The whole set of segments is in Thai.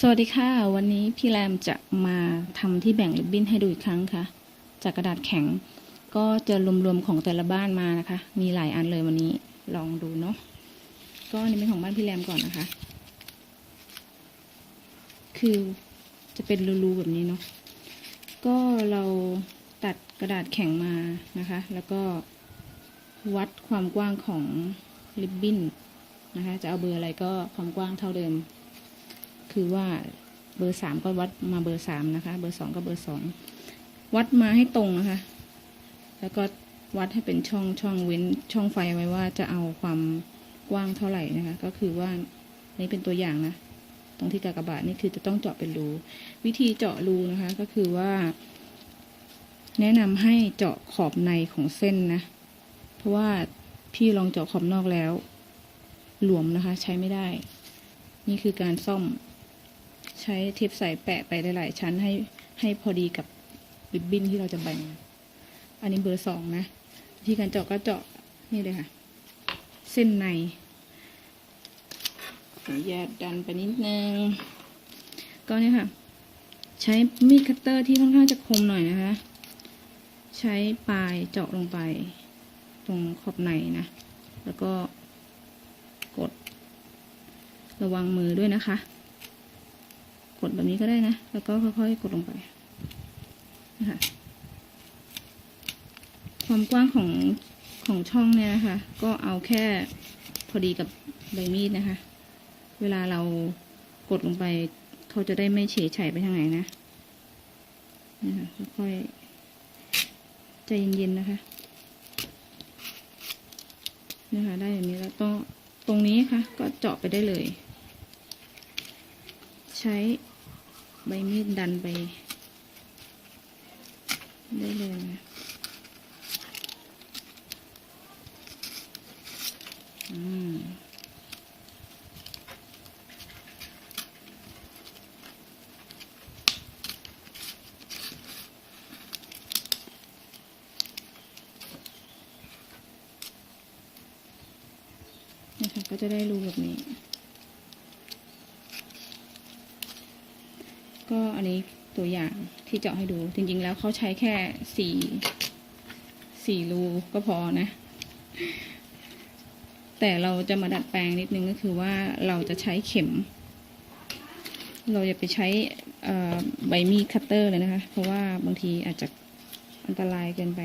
สวัสดีค่ะ วันนี้พี่แรมจะมาทำที่แบ่งริบบิ้นให้ดูอีกครั้งค่ะ จากกระดาษแข็งก็จะรวมๆของแต่ละบ้านมานะคะ มีหลายอันเลยวันนี้ลองดูเนาะก็อันนี้เป็นของบ้านพี่แรมก่อนนะคะ คือจะเป็นรูๆแบบนี้เนาะก็เราตัดกระดาษแข็งมานะคะ แล้วก็วัดความกว้างของริบบิ้นนะคะ จะเอาเบอร์อะไรก็ความกว้างเท่าเดิม คือว่าเบอร์สามก็วัดมาเบอร์สามนะคะ เบอร์สองก็เบอร์สองวัดมาให้ตรงนะคะ แล้วก็วัดให้เป็นช่องช่องเว้นช่องไฟไว้ว่าจะเอาความกว้างเท่าไหร่นะคะ ก็คือว่านี่เป็นตัวอย่างนะ ตรงที่กากบาทนี่คือจะต้องเจาะเป็นรูวิธีเจาะรูนะคะ ก็คือว่า แนะนำให้เจาะขอบในของเส้นนะ เพราะว่าพี่ลองเจาะขอบนอกแล้ว หลวมนะคะ ใช้ไม่ได้ นี่คือการซ่อม ใช้เทปใสแปะไปหลาย ๆ ชั้นให้ให้พอดีกับริบบิ้นที่เราจะแบ่ง อันนี้เบอร์สองนะวิธีการเจาะก็เจาะนี่เลยค่ะ เส้นในขออนุญาตดันไปนิดนึง ก็เนี่ยค่ะ ใช้มีดคัตเตอร์ที่ค่อนข้างจะคมหน่อยนะคะ ใช้ปลายเจาะลงไป ตรงขอบในนะ แล้วก็กด ระวังมือด้วยนะคะ ดแบบนี้ก็ได้นะ แล้วก็ค่อยๆกดลงไปนะคะความกว้างของของช่องเนี่ยนะคะ ก็เอาแค่พอดีกับใบมีดนะคะ เวลาเรากดลงไปเขาจะได้ไม่เฉยไฉไปทางไหนนะนะคะค่อยๆใจเย็นๆนะคะนะคะได้อย่างนี้แล้วก็ตรงนี้ค่ะ ก็เจาะไปได้เลย ใช้ ใบมีดดันไปได้เลยอืมนะคะก็จะได้รูแบบนี้ ก็อันนี้ตัวอย่างที่เจาะให้ดู จริง ๆ แล้วเขาใช้แค่สี่สี่รูก็พอนะ แต่เราจะมาดัดแปลงนิดนึงก็คือว่าเราจะใช้เข็ม เราอย่าไปใช้ใบมีดคัตเตอร์เลยนะคะ เพราะว่าบางทีอาจจะอันตรายเกินไป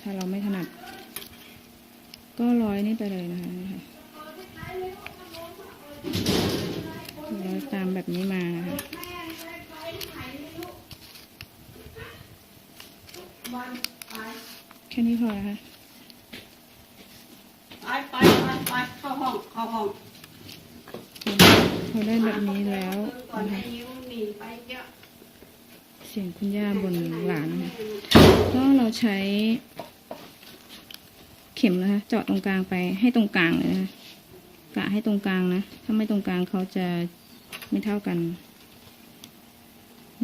ถ้าเราไม่ถนัด ก็ร้อยนี่ไปเลยนะคะนี่ค่ะร้อยตามแบบนี้มานะคะ แค่นี้พอนะคะไปไปไปไปเข้าห้องเข้าห้องพอได้แบบนี้แล้วก่อนนะคะให้ยิ้วหนีไปเยอะเสียงคุณย่าบนหลานนะคะก็เราใช้ เข็มนะคะ เจาะตรงกลางไปให้ตรงกลางเลยนะคะกะให้ตรงกลางนะ ถ้าไม่ตรงกลางเขาจะไม่เท่ากัน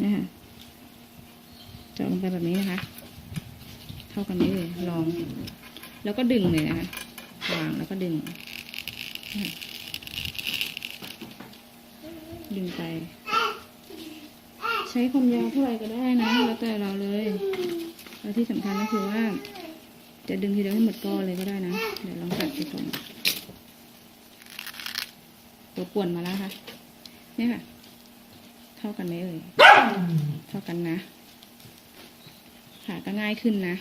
นะคะเจาะลงไปแบบนี้นะคะ เท่ากันนี้เลยลอง แล้วก็ดึงเลยนะคะวางแล้วก็ดึง ดึงไป ใช้ความยาวเท่าไหร่ก็ได้นะ แล้วแต่เราเลยแล้วที่สำคัญก็คือว่า จะดึงทีเดียวให้หมดก้อนเลยก็ได้นะ เดี๋ยวลองตัดไปก่อนตัวป่วนมาแล้วค่ะนี่ค่ะ เท่ากันไหมเอ่ย เท่ากันนะ ขาก็ง่ายขึ้นนะ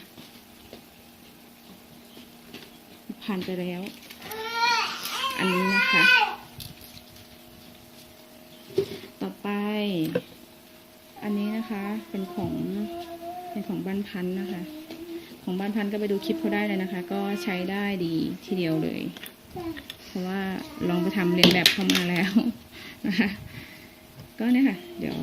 ผ่านไปแล้ว อันนี้นะคะ ต่อไป อันนี้นะคะเป็นของเป็นของบ้านพันธ์นะคะ ของบ้านพันธ์ก็ไปดูคลิปเขาได้เลยนะคะ ก็ใช้ได้ดีทีเดียวเลย เพราะว่าลองไปทำเรียนแบบเข้ามาแล้วนะคะก็เนี่ยค่ะ เดี๋ยว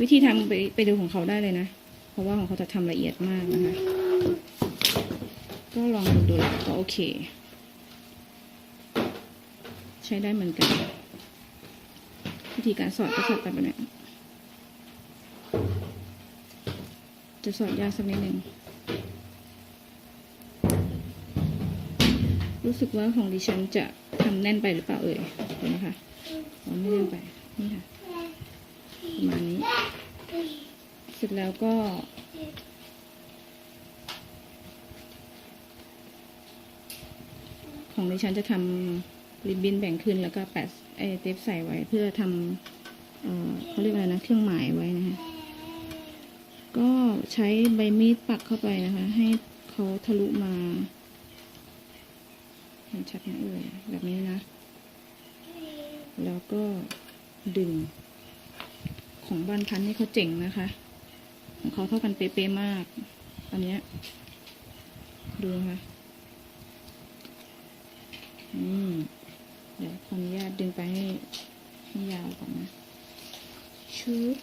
วิธีทำไปไปดูของเขาได้เลยนะ เพราะว่าของเขาจะทำละเอียดมากนะคะ ก็ลองดูดูแล้วก็โอเค ใช้ได้เหมือนกัน วิธีการสอดก็สอดไปแบบนี้จะสอดยากสักนิดหนึ่งรู้สึกว่าของดิฉันจะทำแน่นไปหรือเปล่าเอ่ยเดี๋ยวนะคะอ๋อไม่แน่นไปนี่ค่ะประมาณนี้ เสร็จแล้วก็ ของดิฉันจะทำริบบิ้นแบ่งขึ้นแล้วก็แปะไอเทปใส่ไว้เพื่อทำเอ่อเขาเรียกอะไรนะเครื่องหมายไว้นะคะก็ใช้ใบมีดปักเข้าไปนะคะ ให้เขาทะลุมาเห็นชัดไหมเอ่ยแบบนี้นะ แล้วก็ดึง ของบ้านพันธุ์นี่เขาเจ๋งนะคะของเขาเท่ากันเป๊ะๆมาก อันเนี้ยดูนะคะ เดี๋ยวขออนุญาตดึงไปให้ให้ยาวก่อนนะ ชุด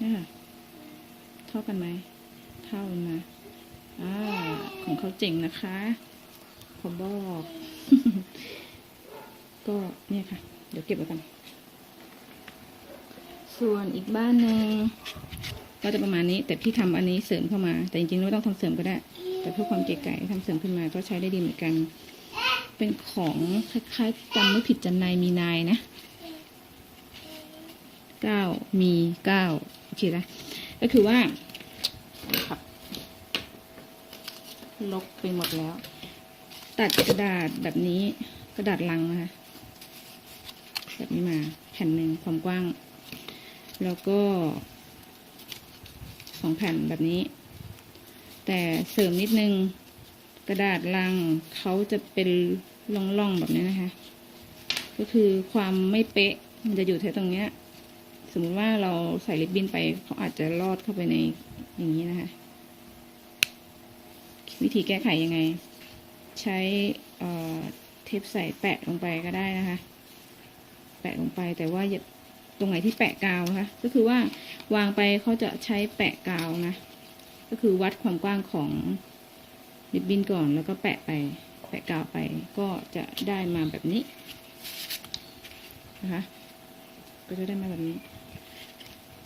นี่ค่ะเท่ากันไหม เท่านนะอ่าของเขาเจ๋งนะคะขอบอก ก็เนี่ยค่ะ เดี๋ยวเก็บไว้กัน ส่วนอีกบ้านหนึ่ง ก็จะประมาณนี้ แต่พี่ทำอันนี้เสริมเข้ามา แต่จริงๆไม่ต้องทำเสริมก็ได้ แต่เพื่อความเก๋ไก่ทำเสริมขึ้นมาก็ใช้ได้ดีเหมือนกัน เป็นของคล้ายๆจำไม่ผิดจันนายมีนายนะเก้ามีเก้าโอเคนะก็คือว่าครับลบไปหมดแล้ว ตัดกระดาษแบบนี้กระดาษลังนะคะแบบนี้มาแผ่นหนึ่งความกว้าง แล้วก็ส องแผ่นแบบนี้ แต่เสริมนิดนึงกระดาษลังเขาจะเป็นร่องๆแบบนี้นะคะ ก็คือความไม่เป๊ะมันจะอยู่แถวตรงเนี้ย สมมติว่าเราใส่ลิปบิ้นไปเขาอาจจะลอดเข้าไปในอย่างนี้นะคะ วิธีแก้ไขยังไง ใช้เเทปใส่แปะลงไปก็ได้นะคะ แปะลงไปแต่ว่าอย่า ตรงไหนที่แปะกาวนะคะก็คือว่าวางไปเขาจะใช้แปะกาวนะก็คือวัดความกว้างของริบบิ้นก่อนแล้วก็แปะไป แปะกาวไปก็จะได้มาแบบนี้นะคะก็จะได้มาแบบนี้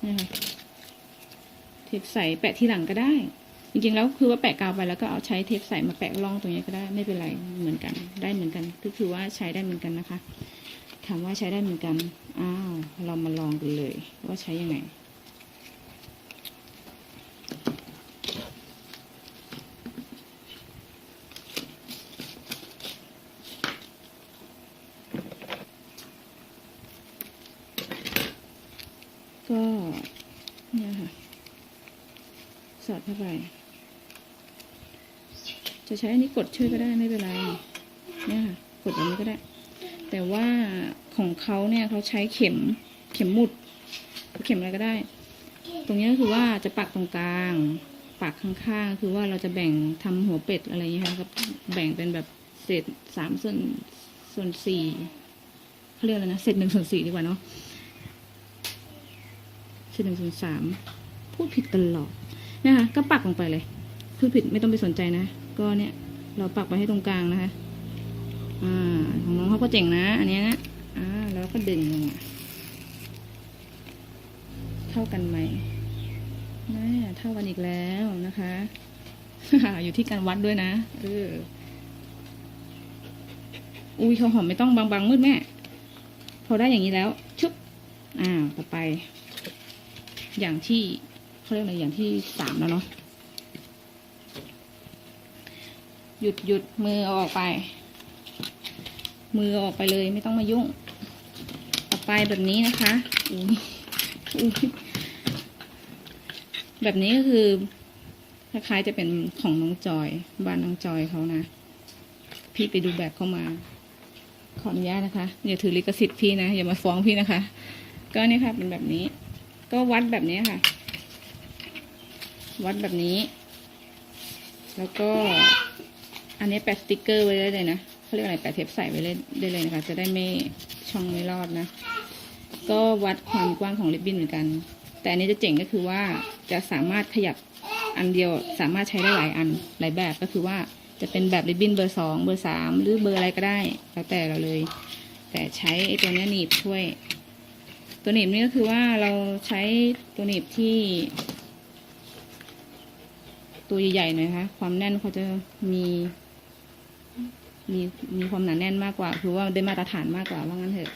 นี่ค่ะเทปใสแปะที่หลังก็ได้ จริงๆแล้วคือว่าแปะกาวไปแล้วก็เอาใช้เทปใสมาแปะร่องตรงนี้ก็ได้ไม่เป็นไรเหมือนกัน ได้เหมือนกันก็คือว่าใช้ได้เหมือนกันนะคะ ถามว่าใช้ได้เหมือนกัน อ้าว เรามาลองกันเลย ว่าใช้ยังไง ก็เนี่ยค่ะ สอดเข้าไป จะใช้อันนี้กดช่วยก็ได้ไม่เป็นไร เนี่ยค่ะ กดแบบนี้ก็ได้ แต่ว่าของเขาเนี่ยเขาใช้เข็มเข็มหมุด เข็มอะไรก็ได้ ตรงนี้ก็คือว่าจะปักตรงกลาง ปักข้างๆ คือว่าเราจะแบ่งทำหัวเป็ดอะไรอย่างเงี้ยค่ะก็แบ่งเป็นแบบเศษสามส่วนส่วนสี่เขาเรียกอะไรนะเศษหนึ่งส่วนสี่ดีกว่าเนาะเศษหนึ่งส่วนสามพูดผิดตลอดนะคะก็ปักลงไปเลยพูดผิดไม่ต้องไปสนใจนะ ก็เนี่ยเราปักไปให้ตรงกลางนะคะ อ่าของน้องเขาก็เจ๋งนะ อันนี้นะอ่าแล้วก็ดึงลงเท่ากันไหมแม่เท่ากันอีกแล้วนะคะอยู่ที่การวัดด้วยนะเอออุ้ยเขาหอมไม่ต้องบางๆมืดแม่ พอได้อย่างนี้แล้วชุบอ่าต่อไป อย่างที่เขาเรียกอะไรอย่างที่สามแล้วเนาะหยุดหยุดมือเอาออกไป มือออกไปเลยไม่ต้องมายุ่งต่อไปแบบนี้นะคะอุ๊ยแบบนี้ก็คือคล้ายๆจะเป็นของน้องจอย บ้านน้องจอยเขานะ พี่ไปดูแบบเข้ามา ขออนุญาตนะคะอย่าถือลิขสิทธิ์พี่นะ อย่ามาฟ้องพี่นะคะ ก็นี่ค่ะ เป็นแบบนี้ ก็วัดแบบนี้ค่ะ วัดแบบนี้ แล้วก็ อันนี้แปะสติกเกอร์ไว้ได้เลยนะ เขาเรียกอะไรแปะเทปใส่ไว้เลยได้เลยนะคะ จะได้ไม่ช่องไม่รอดนะ ก็วัดความกว้างของริบบิ้นเหมือนกัน แต่อันนี้จะเจ๋งก็คือว่าจะสามารถขยับอันเดียวสามารถใช้ได้หลายอันหลายแบบก็คือว่าจะเป็นแบบริบบิ้นเบอร์สองเบอร์สามหรือเบอร์อะไรก็ได้ แล้วแต่เราเลย แต่ใช้ไอ้ตัวนี้หนีบช่วย ตัวหนีบนี่ก็คือว่าเราใช้ตัวหนีบที่ ตัวใหญ่ๆหน่อยคะความแน่นเขาจะมี มีมีความหนาแน่นมากกว่า คือว่าได้มาตรฐานมากกว่าว่างั้นเถอะ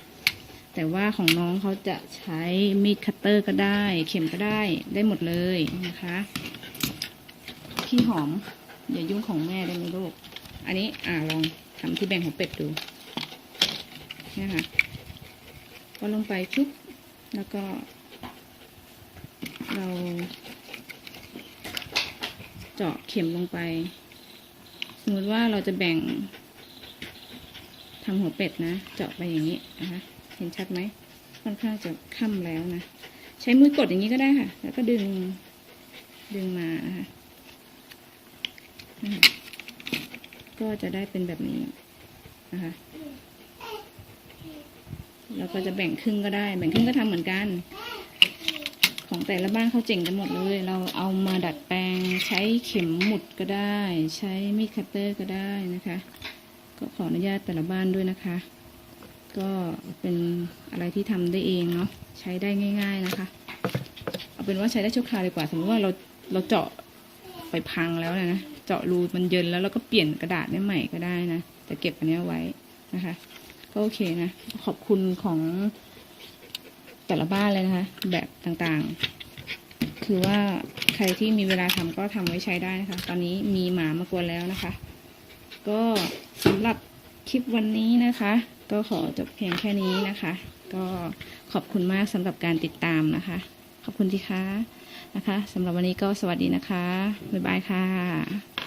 แต่ว่าของน้องเขาจะใช้มีดคัตเตอร์ก็ได้ เข็มก็ได้ได้หมดเลยนะคะพี่หอม อย่ายุ่งของแม่ได้ไหมลูกอันนี้อ่าลองทำที่แบ่งของเป็ดดูนี่ค่ะก็ลงไปชุบแล้วก็ เรา เจาะเข็มลงไป สมมติว่าเราจะแบ่ง ทำหัวเป็ดนะ เจาะไปอย่างนี้นะคะเห็นชัดไหมค่อนข้างจะค่ำแล้วนะ ใช้มือกดอย่างนี้ก็ได้ค่ะ แล้วก็ดึงดึงมานะคะนะก็จะได้เป็นแบบนี้นะคะแล้วก็จะแบ่งครึ่งก็ได้ แบ่งครึ่งก็ทำเหมือนกัน ของแต่ละบ้านเขาเจ๋งกันหมดเลย เราเอามาดัดแปลง ใช้เข็มหมุดก็ได้ ใช้มีดคัตเตอร์ก็ได้นะคะ ก็ขออนุญาตแต่ละบ้านด้วยนะคะ ก็เป็นอะไรที่ทำได้เองเนาะใช้ได้ง่าย ๆนะคะ เอาเป็นว่าใช้ได้ชั่วคราวดีกว่า สมมติว่าเราเราเจาะไปพังแล้วนะเจาะรูมันเยินแล้วเราก็เปลี่ยนกระดาษใหม่ก็ได้นะแต่เก็บอันนี้ไว้นะคะ ก็โอเคนะ ขอบคุณของแต่ละบ้านเลยนะคะ แบบต่างๆ คือว่าใครที่มีเวลาทำก็ทำไว้ใช้ได้นะคะ ตอนนี้มีหมามากวนแล้วนะคะ ก็สำหรับคลิปวันนี้นะคะ ก็ขอจบเพียงแค่นี้นะคะ ก็ขอบคุณมากสำหรับการติดตามนะคะ ขอบคุณที่คะนะคะสำหรับวันนี้ก็สวัสดีนะคะ บ๊ายบายค่ะ